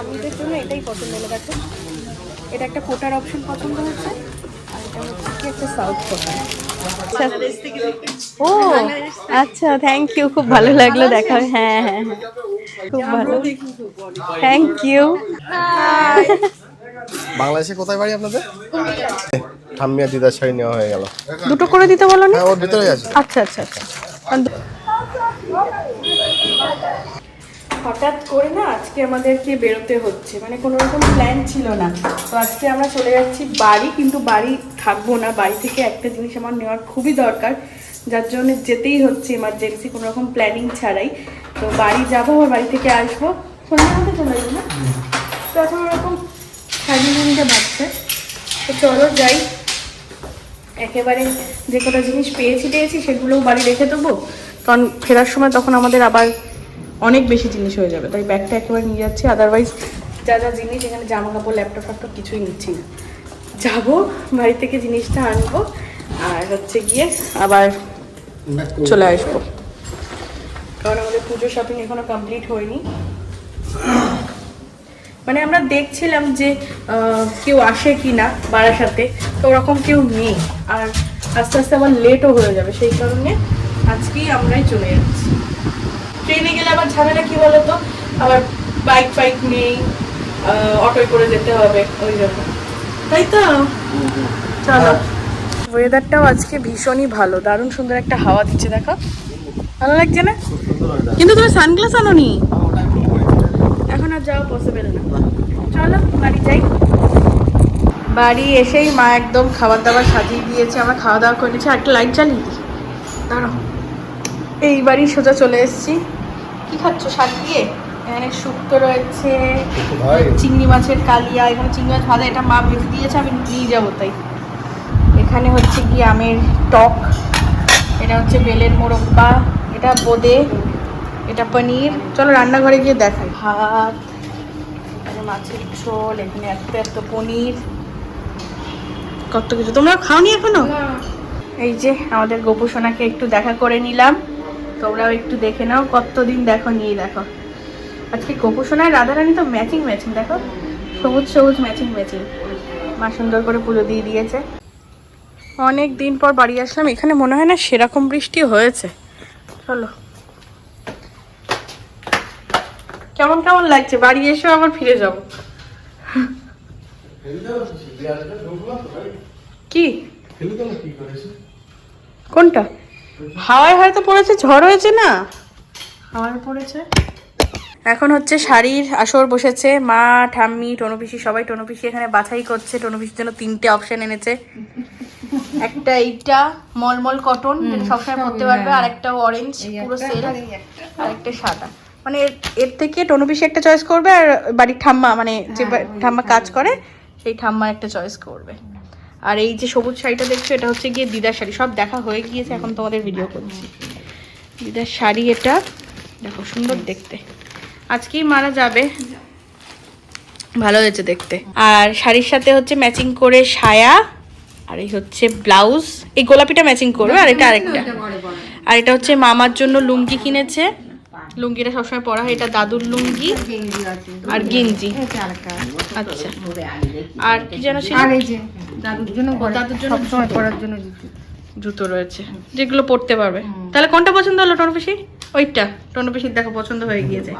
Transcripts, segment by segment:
স্বামীদের জন্য এটাই পছন্দ হলো দেখো। এটা একটা কোটার অপশন পছন্দ হচ্ছে আর এটা হচ্ছে একটা সাউথ ও আচ্ছা থ্যাংক ইউ খুব ভালো লাগল দেখা হ্যাঁ হ্যাঁ হ্যাঁ খুব ভালো। থ্যাংক ইউ বাংলাদেশে কোথায় বাড়ি আপনাদের? দিদার শাড়ি নেওয়া হয়ে গেল। দুটো করে দিতে বলো না? হ্যাঁ ওর ভিতরে আছে। আচ্ছা আচ্ছা আচ্ছা। হঠাৎ করে না আজকে আমাদেরকে বেরোতে হচ্ছে। মানে কোনো রকম প্ল্যান ছিল না। তো আজকে আমরা চলে যাচ্ছি বাড়ি, কিন্তু বাড়ি থাকব না। বাড়ি থেকে একটা জিনিস আমার নেওয়ার খুবই দরকার। যার জন্য যেতেই হচ্ছে ইমার্জেন্সি কোনো রকম প্ল্যানিং ছাড়াই। তো বাড়ি যাব আর বাড়ি থেকে আসব। সন্ধ্যার মধ্যে চলে যাব না? তো এখন ওরকম সাড়ে বাজছে তো চলো যাই। একেবারে যে কটা জিনিস পেয়েছি পেয়েছি সেগুলোও বাড়ি রেখে দেবো। কারণ ফেরার সময় তখন আমাদের আবার অনেক বেশি জিনিস হয়ে যাবে। তাই ব্যাগটা একেবারে নিয়ে যাচ্ছি। আদারওয়াইজ যা যা জিনিস এখানে জামা কাপড় ল্যাপটপ ফ্যাপটপ কিছুই নিচ্ছি না। যাব বাড়ি থেকে জিনিসটা আনব আর হচ্ছে গিয়ে আবার চলে আসব। কারণ আমাদের পুজো শপিং এখনও কমপ্লিট হয়নি। মানে আমরা দেখছিলাম যে কেউ আসে কি না বারাসাতে তো ওরকম কেউ নেই। আর আস্তে আস্তে আবার লেটও হয়ে যাবে। সেই কারণে আজকেই আমরাই চলে যাচ্ছি। ট্রেনে গেলে আবার ঝামেলা কি বলতো? আবার বাইক ফাইক নেই অটোয় করে যেতে হবে, ওই জন্য। তাই তো? চলো। ওয়েদারটাও আজকে ভীষণই ভালো, দারুণ সুন্দর একটা হাওয়া দিচ্ছে, দেখো। ভালো লাগছে না? কিন্তু তুমি সানগ্লাস আনোনি? এখন আর যাওয়া পসিবল না। চলো, বাড়ি যাই। বাড়ি এসেই মা একদম খাবার দাবার সাজিয়ে দিয়েছে, আমরা খাওয়া দাওয়া করে নিয়েছি। একটা লাইট জ্বালিয়ে দিই। দাঁড়াও। এই বাড়ি সোজা চলে এসেছি। কি খাচ্ছ শাক দিয়ে? এখানে শুক্তো রয়েছে চিংড়ি মাছের কালিয়া এখানে চিংড়ি মাছ ভাজা এটা মা ভেজে দিয়েছে আমি নিয়ে যাব তাই। এখানে হচ্ছে কি আমের টক এটা হচ্ছে বেলের মোরব্বা এটা বোদে এটা পনির। চলো রান্নাঘরে গিয়ে দেখাই। ভাত এখানে মাছের ঝোল এখানে এত এত পনির। কত কিছু। তোমরা খাওনি এখনও? এই যে আমাদের গোপু সোনাকে একটু দেখা করে নিলাম। তোমরাও একটু দেখে নাও কতদিন দেখো নিয়ে দেখো। আজকে গোপু সোনার রাধারানী তো ম্যাচিং ম্যাচিং দেখো। সবুজ সবুজ ম্যাচিং ম্যাচিং মা সুন্দর করে পুজো দিয়ে দিয়েছে। অনেক দিন পর বাড়ি আসলাম এখানে মনে হয় না সেরকম বৃষ্টি হয়েছে। চলো। কেমন কেমন লাগছে? বাড়ি এসেও আবার ফিরে যাব কি? কোনটা? হাওয়ায় হয়তো পড়েছে ঝড় হয়েছে না? হাওয়ায় পড়েছে? এখন হচ্ছে শাড়ির আসর বসেছে মা ঠাম্মি টনুপিসি সবাই টনুপিসি এখানে বাছাই করছে টনুপিসির জন্য তিনটে অপশন এনেছে। একটা এইটা মলমল কটন সবসময় পরতে পারবে আর একটা অরেঞ্জ পুরো সেল আর একটা। সাদা। মানে এর- এর থেকে টনুপিসি একটা চয়েস করবে আর বাড়ির ঠাম্মা মানে যে ঠাম্মা কাজ করে সেই ঠাম্মা একটা চয়েস করবে। আর এই যে সবুজ শাড়িটা দেখছ, এটা হচ্ছে গিয়ে দিদার শাড়ি। সব দেখা হয়ে গিয়েছে, এখন তোমাদের ভিডিও করছি। দিদার শাড়ি এটা, দেখো সুন্দর দেখতে। আজকেই মারা যাবে। ভালো হয়েছে দেখতে। আর শাড়ির সাথে হচ্ছে ম্যাচিং করে সায়া, আর এই হচ্ছে ব্লাউজ এই গোলাপিটা ম্যাচিং করবে, আর এটা আরেকটা। আর এটা হচ্ছে মামার জন্য লুঙ্গি কিনেছে। লুঙ্গিটা সবসময় পরা হয় এটা দাদুর লুঙ্গি আর গেঞ্জি। আচ্ছা। আর কি যেন দাদুর জন্য দাদুর জন্য সবসময় পরার জন্য জুতো। রয়েছে যেগুলো পরতে পারবে। তাহলে কোনটা পছন্দ হলো টনপিসি ওইটা। টনপিসির দেখো পছন্দ হয়ে গিয়েছে।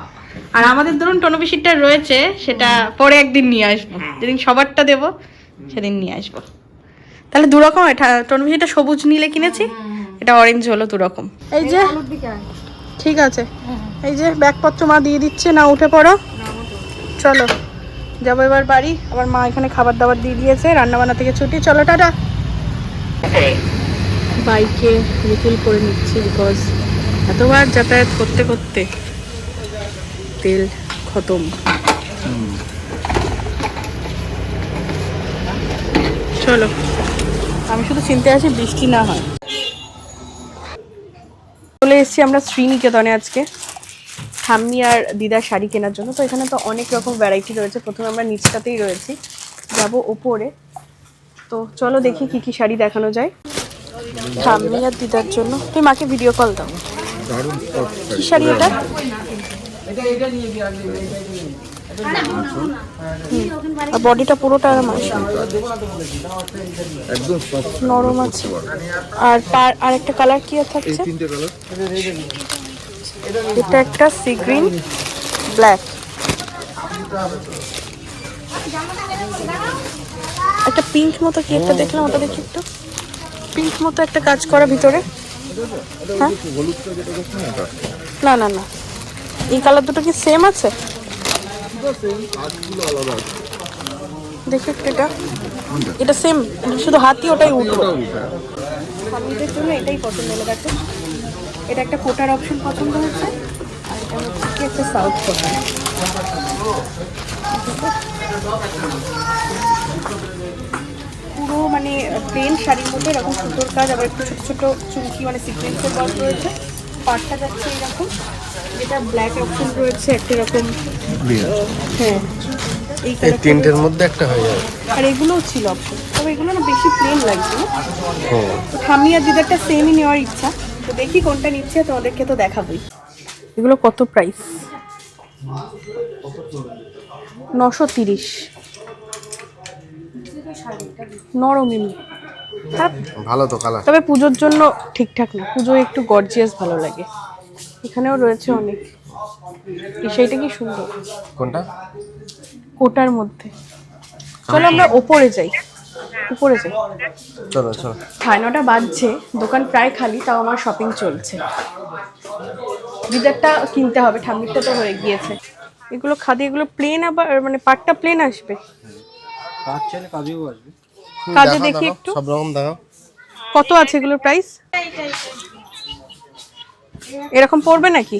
আর আমাদের ধরুন টনপিসিরটা রয়েছে সেটা পরে একদিন নিয়ে আসব। যেদিন সবারটা দেবো সেদিন নিয়ে আসব। তাহলে দু রকম এটা টনপিসিটা সবুজ নীলে কিনেছি এটা অরেঞ্জ হলো দুরকম। এই যে। ঠিক আছে। এই যে ব্যাগপত্র মা দিয়ে দিচ্ছে, না উঠে পড়ো। চলো, যাব এবার বাড়ি। আবার মা এখানে খাবার দাবার দিয়ে দিয়েছে, রান্নাবান্না থেকে ছুটি। চলো, টাটা। বাইকে রিফিল করে নিচ্ছি বিকজ এতবার যাতায়াত করতে করতে তেল খতম। চলো, আমি শুধু চিনতে আছি বৃষ্টি না হয়। চলে এসেছি আমরা শ্রীনিকেতনে আজকে। ঠাম্মি আর দিদার শাড়ি কেনার জন্য। তো এখানে তো অনেক রকম ভ্যারাইটি রয়েছে। প্রথমে আমরা নিচটাতেই রয়েছি। যাব ওপরে। তো চলো দেখি কি কি শাড়ি দেখানো যায়। ঠাম্মি আর দিদার জন্য। তুই মাকে ভিডিও কল দাও। কি শাড়ি এটা? আর বডিটা পুরোটা একদম নরম আছে। আর পার আর একটা কালার কি থাকছে এটা একটা সি গ্রিন ব্ল্যাক একটা পিঙ্ক মতো কি একটা দেখলাম ওটা দেখি একটু। পিঙ্ক মতো একটা কাজ করা ভিতরে। হ্যাঁ? না না না। এই কালার দুটো কি সেম আছে? দেখি এটা এটা সেম শুধু হাতি, ওটাই ওটাও স্বামীদের জন্য এটাই পছন্দ হলো, দেখো। এটা একটা কোটার অপশন পছন্দ হচ্ছে, আর একটা সাউথ কোটা। পুরো মানে প্লেন শাড়ির মধ্যে এরকম সুতোর কাজ, আবার একটু ছোট ছোট চুমকি মানে সিকোয়েন্সের কাজ রয়েছে। পাটটা যাচ্ছে এরকম। যেটা ব্ল্যাক অপশন রয়েছে একটা এরকম হ্যাঁ। এই তিনটের মধ্যে একটা হয়ে যাবে। আর এগুলোও ছিল অপশন তবে এগুলো না বেশি প্লেন লাগছে। তো আর দিদারটা সেমই নেওয়ার ইচ্ছা। তো দেখি কোনটা নিচ্ছে তোমাদেরকে তো দেখাবোই। এগুলো কত প্রাইস নশো তিরিশ। নরম এমনি। ভালো তো কালার তবে পুজোর জন্য ঠিকঠাক না। পুজো একটু গর্জিয়াস ভালো লাগে। এখানেও রয়েছে অনেক। এই সেইটা কি সুন্দর? কোনটা? কোটার মধ্যে। চলো আমরা ওপরে যাই। উপরে যাই। চলো চলো। সাড়ে নটা বাজছে। দোকান প্রায় খালি তাও আমার শপিং চলছে। দিদারটা কিনতে হবে ঠাম্মিরটা তো হয়ে গিয়েছে। এগুলো খাদি এগুলো প্লেন আবার মানে পাটটা প্লেন আসবে? কাজ চাইলে কাজেও আসবে। কাজে দেখি একটু। সব রকম দেখাও। কত আছে এগুলোর প্রাইস এরকম পড়বে নাকি?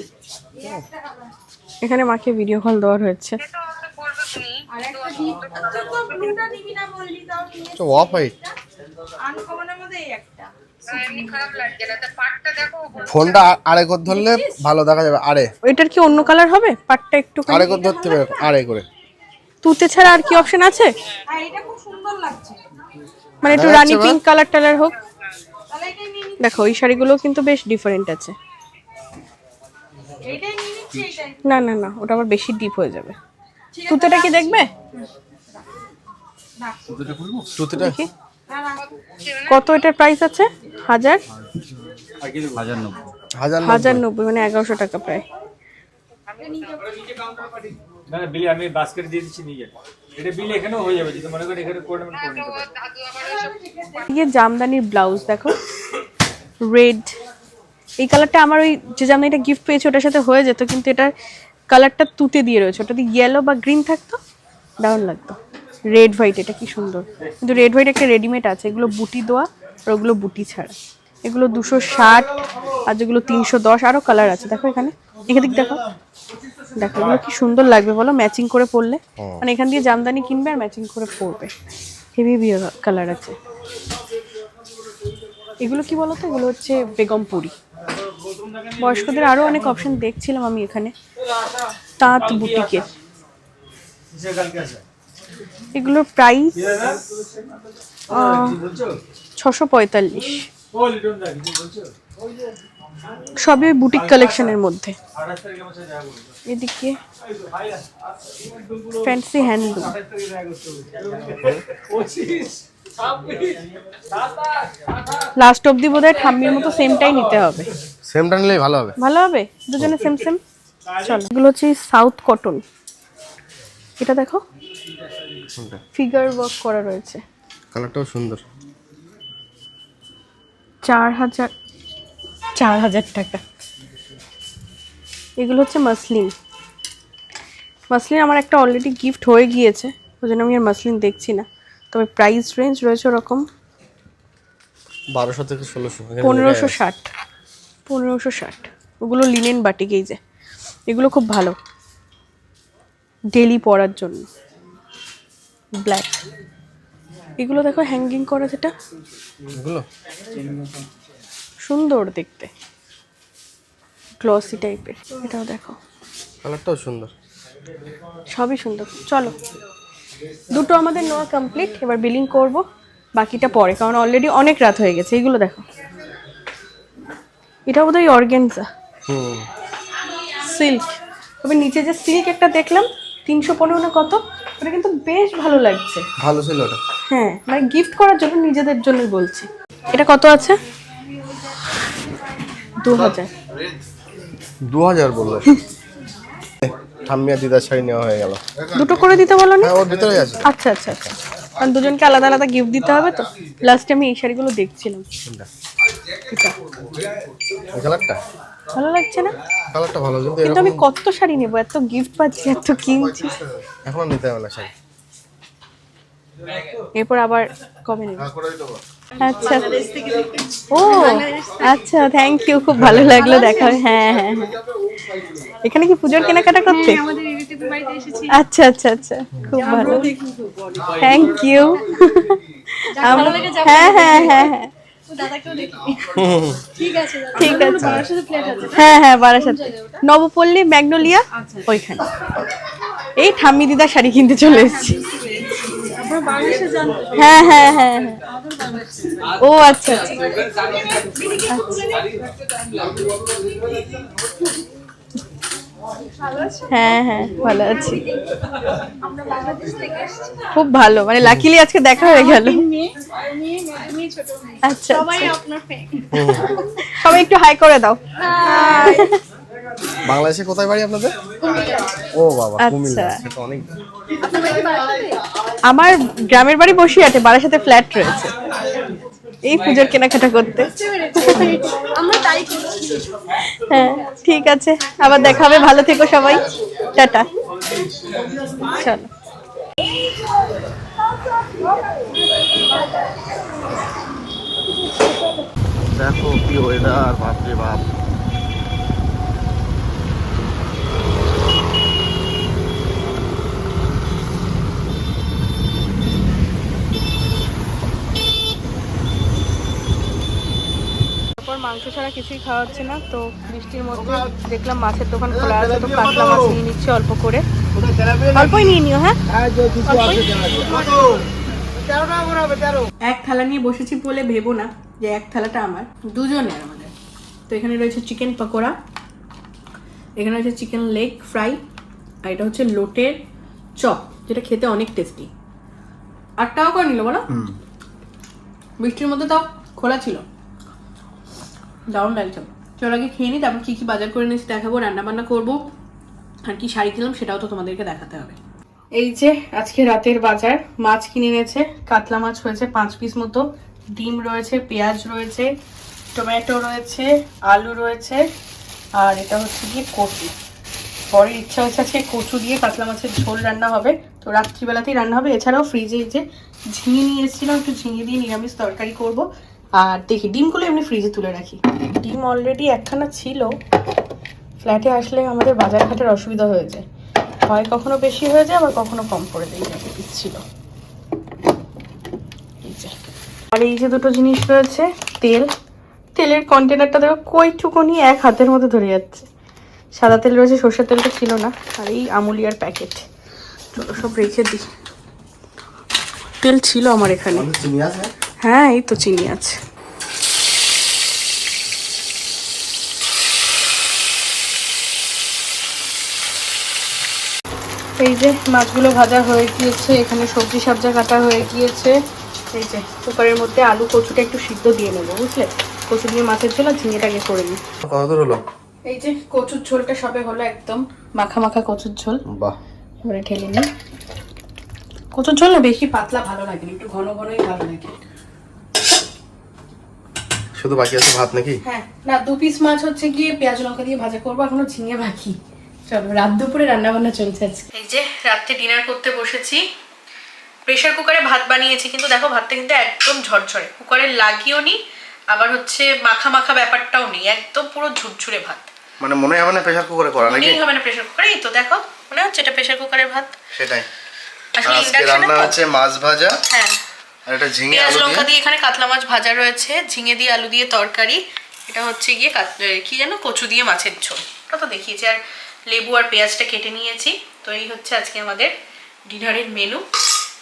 এখানে মাকে ভিডিও কল দেওয়ার হয়েছে। অফ হোয়াইট ফোনটা আড়ে করে ধরলে ভালো দেখা যাবে আড়ে। এটার কি অন্য কালার হবে? পাটটা একটু আড়ে করে ধরতে হবে আড়ে করে। তুতে ছাড়া আর কি অপশন আছে? মানে একটু রানী পিঙ্ক কালার টালার হোক। দেখো এই শাড়িগুলো কিন্তু বেশ ডিফারেন্ট আছে। না না না ওটা আবার বেশি ডিপ হয়ে যাবে। তুতেটা কি দেখবে? টুতিটা দেখি। কত এটার প্রাইস আছে? হাজার? হাজার নব্বই। মানে এগারোশো টাকা প্রায়। আমি বাস্কেট দিয়ে দিচ্ছি নিয়ে যাবে। এটা ইয়ে জামদানির ব্লাউজ দেখো। রেড এই কালারটা আমার ওই যে জামদানিটা গিফট পেয়েছে, ওটার সাথে হয়ে যেত, কিন্তু এটার কালারটা তুতে দিয়ে রয়েছে। ওটা যদি ইয়েলো বা গ্রিন থাকতো, দারুণ লাগতো। রেড হোয়াইট এটা কি সুন্দর। কিন্তু রেড হোয়াইট একটা রেডিমেড আছে, এগুলো বুটি দেওয়া আর ওগুলো বুটি ছাড়া। এগুলো দুশো ষাট আর যেগুলো তিনশো দশ আরও কালার আছে। দেখো এখানে। থেকে দেখো। দেখো এগুলো কি সুন্দর লাগবে বলো? ম্যাচিং করে পরলে। মানে এখান দিয়ে জামদানি কিনবে আর ম্যাচিং করে পরবে। হেভি হেভি কালার আছে। এগুলো কি বলতো এগুলো হচ্ছে বেগমপুরি বয়স্কদের আরও অনেক অপশন দেখছিলাম আমি এখানে। তাঁত বুটিকের আছে এগুলোর প্রাইস ছশো পঁয়তাল্লিশ। সবই ওই বুটিক কালেকশনের মধ্যে। এদিকে ফ্যান্সি হ্যান্ডলুম লাস্ট অব্দি বোধ হয় ঠাম্মির মতো সেমটাই নিতে হবে। সেমটা নিলেই ভালো হবে। ভালো হবে? দুজনে সেম সেম চলো। এগুলো হচ্ছে সাউথ কটন এটা দেখো। ফিগার ওয়ার্ক করা রয়েছে। কালারটাও সুন্দর। চার হাজার চার হাজার টাকা। এগুলো হচ্ছে মাসলিন। মাসলিন আমার একটা অলরেডি গিফট হয়ে গিয়েছে ওই জন্য আমি আর মাসলিন দেখছি না। তবে প্রাইস রেঞ্জ রয়েছে ওরকম বারোশো থেকে ষোলোশো পনেরোশো ষাট পনেরোশো ষাট। ওগুলো লিনেন বাটিক এই যে এগুলো খুব ভালো। ডেলি পরার জন্য। ব্ল্যাক এগুলো দেখো হ্যাঙ্গিং করা যেটা। এগুলো? সুন্দর দেখতে। গ্লসি টাইপের এটাও দেখো। কালারটাও সুন্দর। সবই সুন্দর। চলো। দুটো আমাদের নেওয়া কমপ্লিট এবার বিলিং করব। বাকিটা পরে কারণ অলরেডি অনেক রাত হয়ে গেছে। এইগুলো দেখো। এটা বোধহয় অর্গেনজা সিল্ক তবে নিচে যে সিল্ক একটা দেখলাম তিনশো পনেরো না কত? ওটা কিন্তু বেশ ভালো লাগছে। ভালো ছিল ওটা। হ্যাঁ মানে গিফট করার জন্য নিজেদের জন্যই বলছি। এটা কত আছে? দু হাজার দু হাজার বলল দিদার শাড়ি নেওয়া হয়ে গেল। দুটো করে দিতে বলো না? হ্যাঁ ওর ভিতরেই আছে। আচ্ছা আচ্ছা আচ্ছা। কারণ দুজনকে আলাদা আলাদা গিফট দিতে হবে তো। লাস্টে আমি এই শাড়িগুলো দেখছিলাম। কালারটা ভালো লাগছে না? কালারটা ভালো কিন্তু কিন্তু আমি কত শাড়ি নেব? এত গিফট পাচ্ছি এত কিনছি। এখন আর নিতে হবে না শাড়ি। এরপর আবার কবে নেব? পারো। আচ্ছা। ও আচ্ছা থ্যাংক ইউ খুব ভালো লাগল দেখা হয়ে। হ্যাঁ হ্যাঁ হ্যাঁ। এখানে কি পুজোর কেনাকাটা করতে আচ্ছা আচ্ছা আচ্ছা খুব ভালো। থ্যাংক ইউ হ্যাঁ হ্যাঁ হ্যাঁ হ্যাঁ। ঠিক আছে হ্যাঁ হ্যাঁ বারাসাতে। নবপল্লী ম্যাগনোলিয়া ওইখানে। এই ঠাম্মি দিদা শাড়ি কিনতে চলে এসেছি। হ্যাঁ হ্যাঁ হ্যাঁ হ্যাঁ। ও আচ্ছা আচ্ছা। হ্যাঁ হ্যাঁ ভালো আছি। খুব ভালো মানে লাকিলি আজকে দেখা হয়ে গেল। আচ্ছা সবাই সবাই একটু হাই করে দাও। বাংলাদেশে কোথায় বাড়ি আপনাদের? ও বাবা কুমিল্লা। আচ্ছা। অনেক আমার গ্রামের বাড়ি বসিরহাটে বারাসাতে ফ্ল্যাট রয়েছে। এই পুজোর কেনাকাটা করতে। হ্যাঁ ঠিক আছে। আবার দেখা হবে। ভালো থেকো সবাই। টাটা। চলো। দেখো কি ওয়েদার বাপরে বাপ। মাংস ছাড়া কিছুই খাওয়া হচ্ছে না। তো বৃষ্টির মধ্যে দেখলাম মাছের দোকান খোলা আছে তো কাতলা মাছ নিয়ে নিচ্ছি অল্প করে। অল্পই নিয়ে নিও হ্যাঁ? এক থালা নিয়ে বসেছি বলে ভেবো না যে এক থালাটা আমার। দুজনের আমাদের। তো এখানে রয়েছে চিকেন পকোড়া এখানে রয়েছে চিকেন লেগ ফ্রাই আর এটা হচ্ছে লোটের চপ যেটা খেতে অনেক টেস্টি। আট টাকা করে নিল বলো? বৃষ্টির মধ্যে তাও খোলা ছিল? দারুণ লাগছে। চল আগে খেয়ে নিই তারপর কী কী বাজার করে নিয়েছি দেখাবো, রান্নাবান্না করব, আর কি শাড়ি কিনলাম সেটাও তো তোমাদেরকে দেখাতে হবে। এই যে, আজকে রাতের বাজার, মাছ কিনে এনেছে, কাতলা মাছ হয়েছে পাঁচ পিস মতো, ডিম রয়েছে, পেঁয়াজ রয়েছে, টমেটো রয়েছে, আলু রয়েছে, আর এটা হচ্ছে গিয়ে কচু। পরের ইচ্ছা হয়েছে আজকে কচু দিয়ে কাতলা মাছের ঝোল রান্না হবে, তো রাত্রিবেলাতেই রান্না হবে। এছাড়াও ফ্রিজে যে ঝিঙে নিয়ে এসেছিলাম, একটু ঝিঙে দিয়ে নিরামিষ তরকারি করব। আর দেখি ডিমগুলো এমনি ফ্রিজে তুলে রাখি। ডিম অলরেডি একখানা ছিল। ফ্ল্যাটে আসলে আমাদের বাজার ঘাটের অসুবিধা হয়ে যায় হয় কখনো বেশি হয়ে যায় আবার কখনো কম করে দেয় যাকে ছিল এই যে। আর এই যে দুটো জিনিস রয়েছে তেল। তেলের কন্টেনারটা দেখো কইটুকুনি এক হাতের মধ্যে ধরে যাচ্ছে। সাদা তেল রয়েছে সর্ষের তেলটা ছিল না আর এই আমুলিয়ার প্যাকেট চলো সব রেখে দিই। তেল ছিল আমার এখানে। আমাদের চিনি আছে? হ্যাঁ এই তো চিনি আছে। এই যে মাছগুলো ভাজা হয়ে গিয়েছে এখানে সবজি সবজা কাটা হয়ে গিয়েছে। এই যে কুকারের মধ্যে আলু কচুটা একটু সিদ্ধ দিয়ে নেব বুঝলে? কচু দিয়ে মাছের ঝোল আর ঝিঙেটাকে করে নিই। হলো? এই যে কচুর ঝোলটা সবে হলো একদম মাখা মাখা কচুর ঝোল। বাহ। এবারে ঢেলে নিই। কচুর ঝোল না বেশি পাতলা ভালো লাগে একটু ঘন ঘনই ভালো লাগে। শুধু বাকি আছে ভাত নাকি? হ্যাঁ না দু পিস মাছ হচ্ছে গিয়ে পেঁয়াজ লঙ্কা দিয়ে ভাজা করব এখনও ঝিঙে বাকি। চলো রাত দুপুরে রান্না বান্না চলছে আজকে। এই যে রাত্রে ডিনার করতে বসেছি। প্রেশার কুকারে ভাত বানিয়েছি কিন্তু দেখো ভাতটা কিন্তু একদম ঝরঝরে। কুকারে লাগিয়েও নি আবার হচ্ছে মাখা মাখা ব্যাপারটাও নেই একদম পুরো ঝুরঝুরে ভাত। মানে মনে হবে না প্রেশার কুকারে করা নাকি? হবে না প্রেশার কুকারে তো দেখো মনে হচ্ছে এটা প্রেশার কুকারের ভাত। সেটাই। আসলে আজকে রান্না হচ্ছে মাছ ভাজা। হ্যাঁ। আর এটা ঝিঙে আলু লঙ্কা দিয়ে এখানে কাতলা মাছ ভাজা রয়েছে। ঝিঙে দিয়ে আলু দিয়ে তরকারি। এটা হচ্ছে গিয়ে কি যেন কচু দিয়ে মাছের ঝোল। ওটা তো দেখিয়েছি। আর লেবু আর পেঁয়াজটা কেটে নিয়েছি। তো এই হচ্ছে আজকে আমাদের ডিনারের মেনু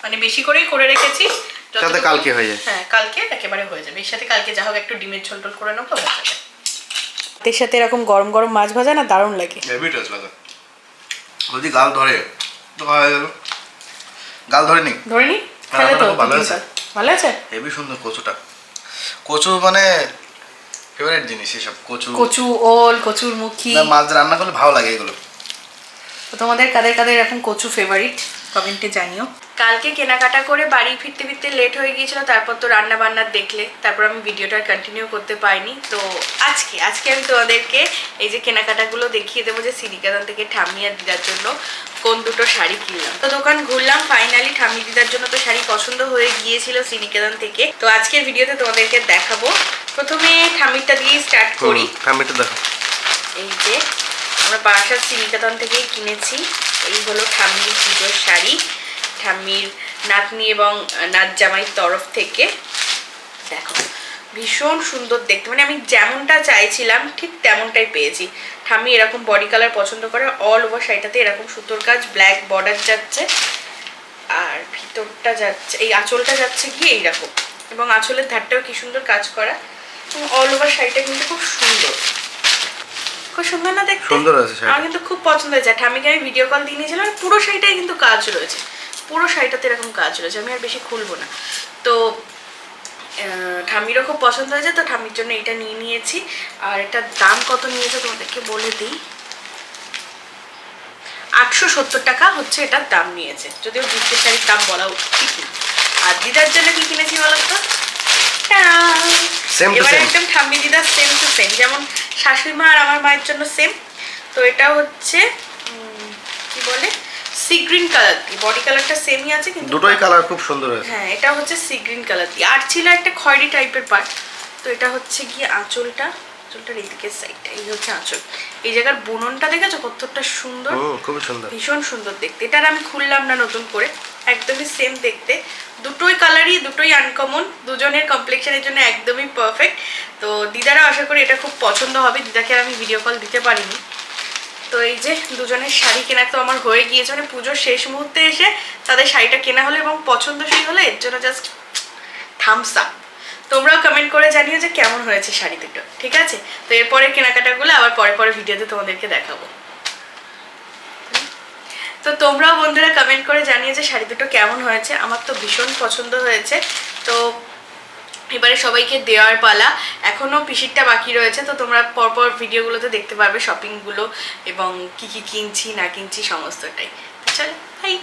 মানে বেশি করেই করে রেখেছি। যাতে কালকে হয়ে যায়। হ্যাঁ কালকে একেবারে হয়ে যাবে। এর সাথে কালকে যা হোক একটু ডিমের ঝোল টোল করে নেব এর সাথে এরকম গরম গরম মাছ ভাজা না দারুণ লাগে? হেভি টেস্ট লাগে যদি গাল ধরে তো খাওয়া হয়ে গেল গাল ধরে নি ধরে নি খেলে তো ভালো আছে? ভালো আছে? হেভি সুন্দর কচুটা। কচু মানে ফেভারিট জিনিস এসব কচু। কচু ওল কচুর মুখি। মাছ রান্না করলে ভালো লাগে এগুলো। তো তোমাদের কাদের কাদের এখন কচু ফেভারিট কমেন্টে জানিও। কালকে কেনাকাটা করে বাড়ি ফিরতে ফিরতে লেট হয়ে গিয়েছিল তারপর তো রান্না বান্না দেখলে তারপর আমি ভিডিওটা কন্টিনিউ করতে পারিনি। তো আজকে আজকে আমি তোমাদেরকে এই যে কেনাকাটাগুলো দেখিয়ে দেবো যে সিরিকাদান থেকে ঠাম্মিয়া দিদার জন্য কোন দুটো শাড়ি কিনলাম। তো দোকান ঘুরলাম ফাইনালি ঠাম্মি দিদার জন্য তো শাড়ি পছন্দ হয়ে গিয়েছিল সিনিকেদান থেকে। তো আজকের ভিডিওতে তোমাদেরকে দেখাবো। প্রথমে ঠামিরটা দিয়ে স্টার্ট করি। ফ্যামিলিটা দেখো এই যে আমরা বারাসাত সিনিকেতন থেকেই কিনেছি। এই হলো ঠাম্মির পুজোর শাড়ি। ঠাম্মির নাতনি এবং নাত জামাইয়ের তরফ থেকে। দেখো, ভীষণ সুন্দর দেখতে। মানে আমি যেমনটা চাইছিলাম, ঠিক তেমনটাই পেয়েছি। ঠাম্মি এরকম বডি কালার পছন্দ করে অল ওভার শাড়িটাতে এরকম সুতোর কাজ ব্ল্যাক বর্ডার যাচ্ছে, আর ভিতরটা যাচ্ছে, এই আঁচলটা যাচ্ছে গিয়ে এইরকম। এবং আঁচলের ধারটাও কি সুন্দর কাজ করা। এবং অল ওভার শাড়িটা কিন্তু খুব সুন্দর। খুব সুন্দর না দেখতে? সুন্দর আছে আমার কিন্তু খুব পছন্দ হয়েছে। ঠামিকে আমি ভিডিও কল দিয়ে নিয়েছিলাম আর পুরো শাড়িটাই কিন্তু কাজ রয়েছে। পুরো শাড়িটাতে এরকম কাজ রয়েছে আমি আর বেশি খুলবো না। তো আহ, ঠাম্মিরও খুব পছন্দ হয়েছে তো ঠাম্মির জন্য এটা নিয়ে নিয়েছি। আর এটার দাম কত নিয়েছে তোমাদেরকে বলে দিই। আটশো সত্তর টাকা হচ্ছে এটার দাম নিয়েছে। যদিও গিফটের শাড়ির দাম বলা না। আর দিদার জন্য কি কিনেছি বলো তো? এবার একদম ঠাম্মি দিদার সেম টু সেম যেমন শাশুড়ি মা আর আমার মায়ের জন্য সেম তো এটা হচ্ছে কি বলে? সি গ্রিন কালার দিয়ে বডি কালারটা সেমই আছে কিন্তু দুটোই কালার খুব সুন্দর হয়েছে। হ্যাঁ এটা হচ্ছে সি গ্রিন কালার দিয়ে আর ছিল একটা খয়েরি টাইপের পার্ট তো এটা হচ্ছে গিয়ে আঁচলটা। আঁচলটার এইদিকের সাইডটা এই হচ্ছে আঁচল। এই জায়গার বুননটা দেখেছ? কতটা সুন্দর। খুবই সুন্দর। ভীষণ সুন্দর দেখতে। এটার আমি খুললাম না নতুন করে। একদমই সেম দেখতে। দুটোই কালারই দুটোই আনকমন দুজনের কমপ্লেকশনের জন্য একদমই পারফেক্ট তো দিদারা আশা করি এটা খুব পছন্দ হবে। দিদাকে আর আমি ভিডিও কল দিতে পারিনি। তো এই যে দুজনের শাড়ি কেনা তো আমার হয়ে গিয়েছে। মানে পুজোর শেষ মুহূর্তে এসে তাদের শাড়িটা কেনা হলো এবং পছন্দসই হলো এর জন্য জাস্ট থামস আপ তোমরাও কমেন্ট করে জানিও যে কেমন হয়েছে শাড়ি দুটো, ঠিক আছে? তো এরপরে কেনাকাটাগুলো আবার পরে পরে ভিডিওতে তোমাদেরকে দেখাবো। তো তোমরাও বন্ধুরা কমেন্ট করে জানিয়ে যে শাড়ি দুটো কেমন হয়েছে, আমার তো ভীষণ পছন্দ হয়েছে। তো এবারে সবাইকে দেওয়ার পালা এখনও পিসিরটা বাকি রয়েছে, তো তোমরা পরপর ভিডিওগুলোতে দেখতে পারবে শপিংগুলো এবং কি কি কিনছি না কিনছি সমস্তটাই। চলো হাই